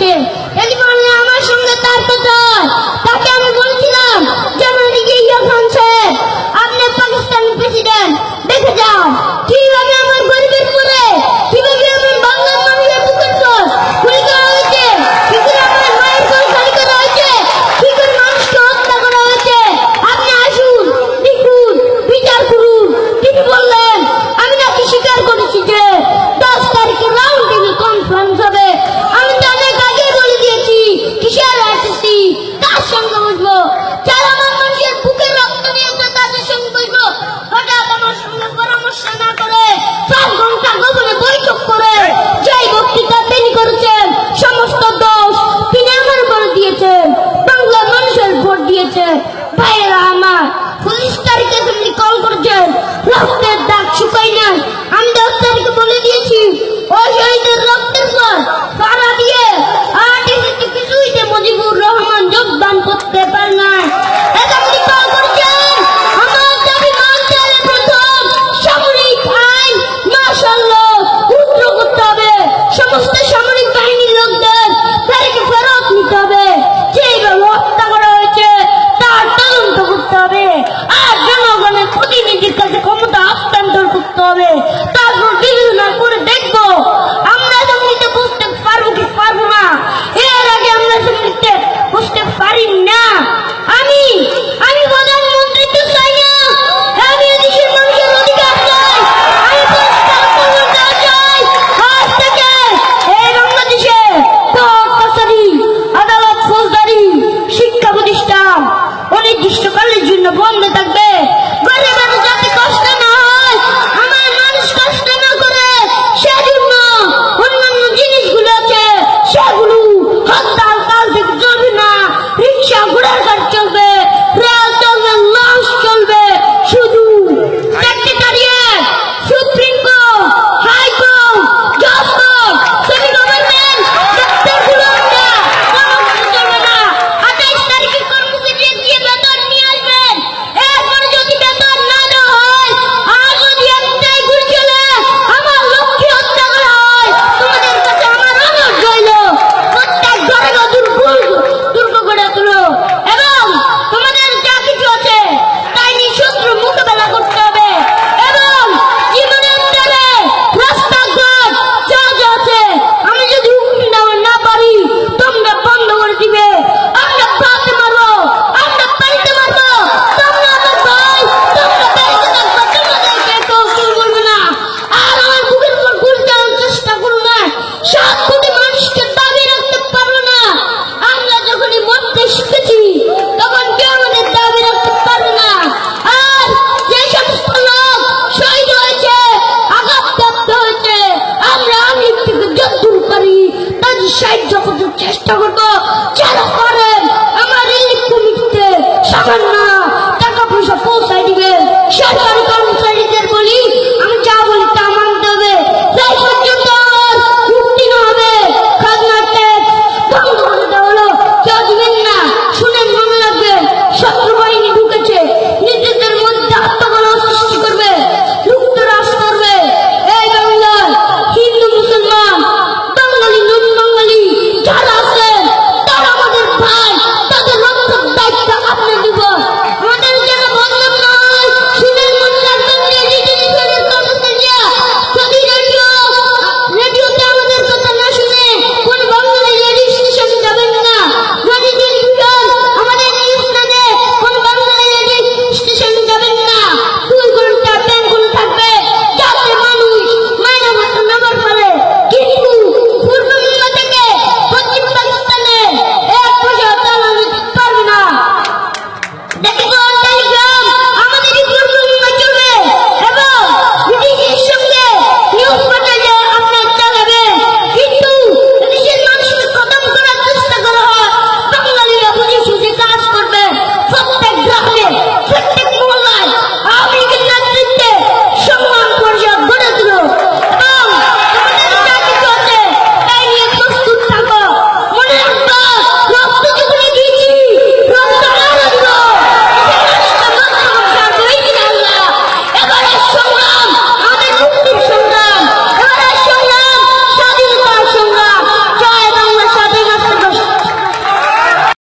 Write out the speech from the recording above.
去 পায়ের আমা পুলিশ তারিখে তুমি কল করছেন রক্তের দাগ শুকাই না আমি দশ ডাক্তারকে বলে দিয়েছি ওই শহীদের রক্তের পর পাড়া দিয়ে আর্টিস্ট কিছুইতে মুজিবুর রহমান যোগদান করতে পারে না